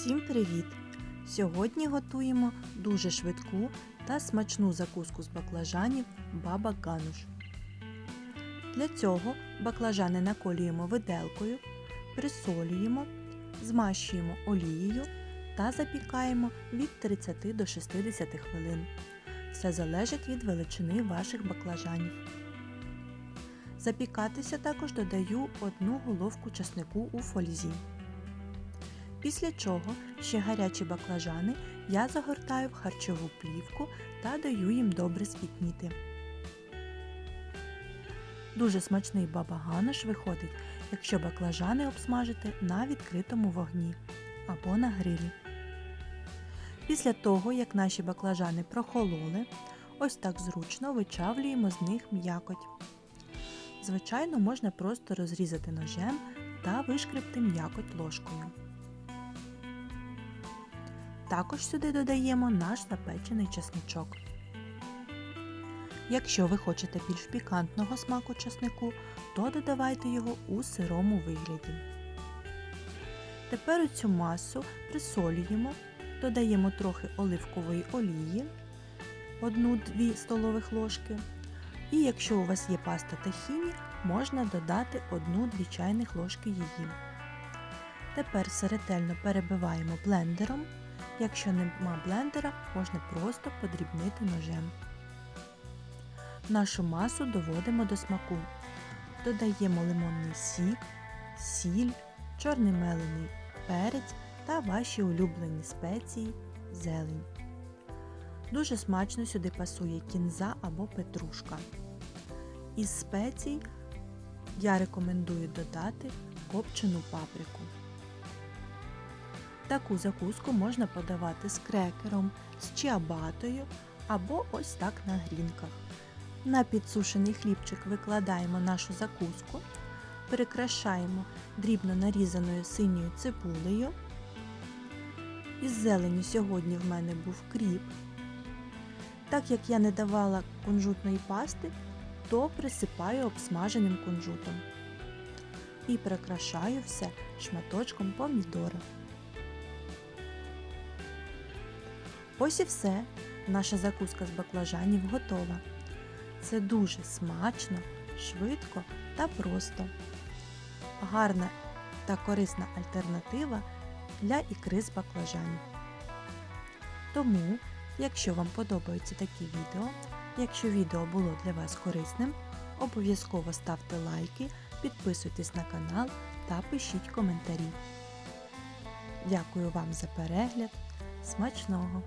Всім привіт! Сьогодні готуємо дуже швидку та смачну закуску з баклажанів баба гануш. Для цього баклажани наколюємо виделкою, присолюємо, змащуємо олією та запікаємо від 30 до 60 хвилин. Все залежить від величини ваших баклажанів. Запікатися також додаю одну головку часнику у фользі. Після чого ще гарячі баклажани я загортаю в харчову плівку та даю їм добре спітніти. Дуже смачний бабаганаш виходить, якщо баклажани обсмажити на відкритому вогні або на грилі. Після того, як наші баклажани прохололи, ось так зручно вичавлюємо з них м'якоть. Звичайно, можна просто розрізати ножем та вишкребти м'якоть ложкою. Також сюди додаємо наш запечений чесничок. Якщо ви хочете більш пікантного смаку чеснику, то додавайте його у сирому вигляді. Тепер у цю масу присолюємо, додаємо трохи оливкової олії, 1-2 столових ложки. І якщо у вас є паста тахіні, можна додати 1-2 чайних ложки її. Тепер все ретельно перебиваємо блендером. Якщо нема блендера, можна просто подрібнити ножем. Нашу масу доводимо до смаку. Додаємо лимонний сік, сіль, чорний мелений перець та ваші улюблені спеції, зелень. Дуже смачно сюди пасує кінза або петрушка. Із спецій я рекомендую додати копчену паприку. Таку закуску можна подавати з крекером, з чиабатою або ось так на грінках. На підсушений хлібчик викладаємо нашу закуску, прикрашаємо дрібно нарізаною синьою цибулею. Із зелені сьогодні в мене був кріп. Так як я не давала кунжутної пасти, то присипаю обсмаженим кунжутом. І прикрашаю все шматочком помідора. Ось і все. Наша закуска з баклажанів готова. Це дуже смачно, швидко та просто. Гарна та корисна альтернатива для ікри з баклажанів. Тому, якщо вам подобаються такі відео, якщо відео було для вас корисним, обов'язково ставте лайки, підписуйтесь на канал та пишіть коментарі. Дякую вам за перегляд. Смачного!